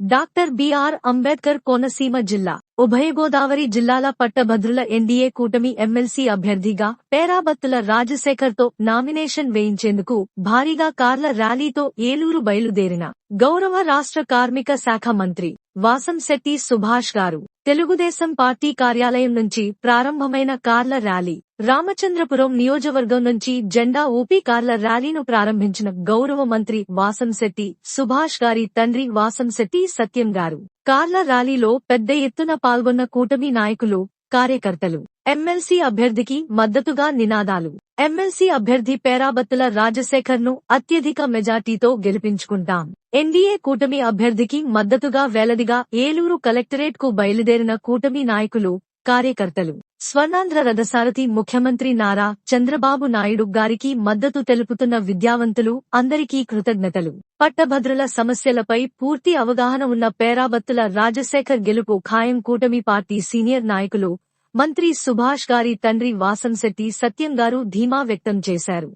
Doctor BR Ambedkar Konaseema జిల్లా ఉభయ గోదావరి జిల్లాల పట్టభద్రుల ఎన్డీఏ కూటమి ఎమ్మెల్సీ అభ్యర్థిగా పేరాబత్తుల రాజశేఖర్తో నామినేషన్ వేయించేందుకు భారీగా కార్ల ర్యాలీతో ఏలూరు బయలుదేరిన గౌరవ రాష్ట్ర కార్మిక శాఖ మంత్రి వాసంశెట్టి సుభాష్ గారు. తెలుగుదేశం పార్టీ కార్యాలయం నుంచి ప్రారంభమైన కార్ల ర్యాలీ. రామచంద్రపురం నియోజకవర్గం నుంచి జెండా ఊపి కార్ల ర్యాలీను ప్రారంభించిన గౌరవ మంత్రి వాసంశెట్టి సుభాష్ గారి తండ్రి వాసంశెట్టి సత్యం గారు. కార్ల ర్యాలీలో పెద్ద ఎత్తున పాల్గొన్న కూటమి నాయకులు కార్యకర్తలు. ఎమ్మెల్సీ అభ్యర్థికి మద్దతుగా నినాదాలు. ఎమ్మెల్సీ అభ్యర్థి పేరాబత్తుల రాజశేఖర్ను అత్యధిక మెజార్టీతో గెలిపించుకుంటాం. ఎన్డీఏ కూటమి అభ్యర్థికి మద్దతుగా వేలదిగా ఏలూరు కలెక్టరేట్కు బయలుదేరిన కూటమి నాయకులు కార్యకర్తలు. స్వర్ణాంధ్ర రథసారథి ముఖ్యమంత్రి నారా చంద్రబాబు నాయుడు గారికి మద్దతు తెలుపుతున్న విద్యావంతులు అందరికీ కృతజ్ఞతలు. పట్టభద్రుల సమస్యలపై పూర్తి అవగాహన ఉన్న పేరాబత్తుల రాజశేఖర్ గెలుపు ఖాయం కూటమి పార్టీ సీనియర్ నాయకులు మంత్రి సుభాష్ గారి తండ్రి వాసంశెట్టి సత్యం గారు ధీమా వ్యక్తం చేశారు.